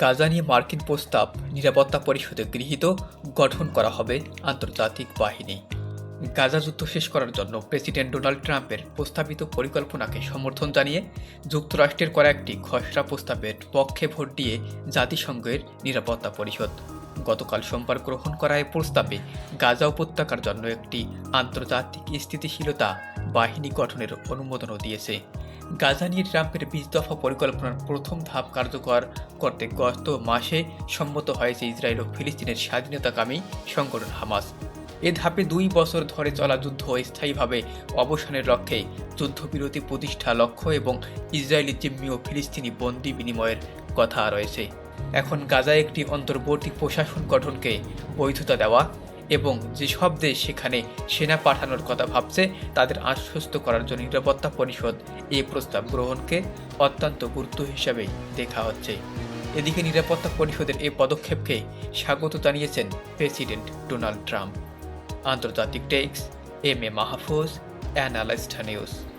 গাজা নিয়ে মার্কিন প্রস্তাব নিরাপত্তা পরিষদে গৃহীত, গঠন করা হবে আন্তর্জাতিক বাহিনী। গাজা যুদ্ধ শেষ করার জন্য প্রেসিডেন্ট ডোনাল্ড ট্রাম্পের প্রস্তাবিত পরিকল্পনাকে সমর্থন জানিয়ে যুক্তরাষ্ট্রের করা একটি খসড়া প্রস্তাবের পক্ষে ভোট দিয়ে জাতিসংঘের নিরাপত্তা পরিষদ। গতকাল সোমবার গ্রহণ করা এই প্রস্তাবে গাজা উপত্যকার জন্য একটি আন্তর্জাতিক স্থিতিশীলতা বাহিনী গঠনের অনুমোদনও দিয়েছে। গাজা নিয়ে ট্রাম্পের বিশ দফা পরিকল্পনার প্রথম ধাপ কার্যকর করতে গত মাসে সম্মত হয়েছে ইসরায়েল ও ফিলিস্তিনের স্বাধীনতাকামী সংগঠন হামাস। এ ধাপে দুই বছর ধরে চলা যুদ্ধ স্থায়ীভাবে অবসানের লক্ষ্যে যুদ্ধবিরতি প্রতিষ্ঠা লক্ষ্য এবং ইসরায়েলি জিম্মি ও ফিলিস্তিনি বন্দি বিনিময়ের কথা রয়েছে। এখন গাজায় একটি অন্তর্বর্তী প্রশাসন গঠনকে বৈধতা দেওয়া এবং যেসব দেশ সেখানে সেনা পাঠানোর কথা ভাবছে, তাদের আশ্বস্ত করার জন্য নিরাপত্তা পরিষদ এই প্রস্তাব গ্রহণকে অত্যন্ত গুরুত্ব হিসাবে দেখা হচ্ছে। এদিকে নিরাপত্তা পরিষদের এই পদক্ষেপকে স্বাগত জানিয়েছেন প্রেসিডেন্ট ডোনাল্ড ট্রাম্প। আন্তর্জাতিক টেক্স, এম এ মাহফুজ অ্যানালাইস্টা নিউজ।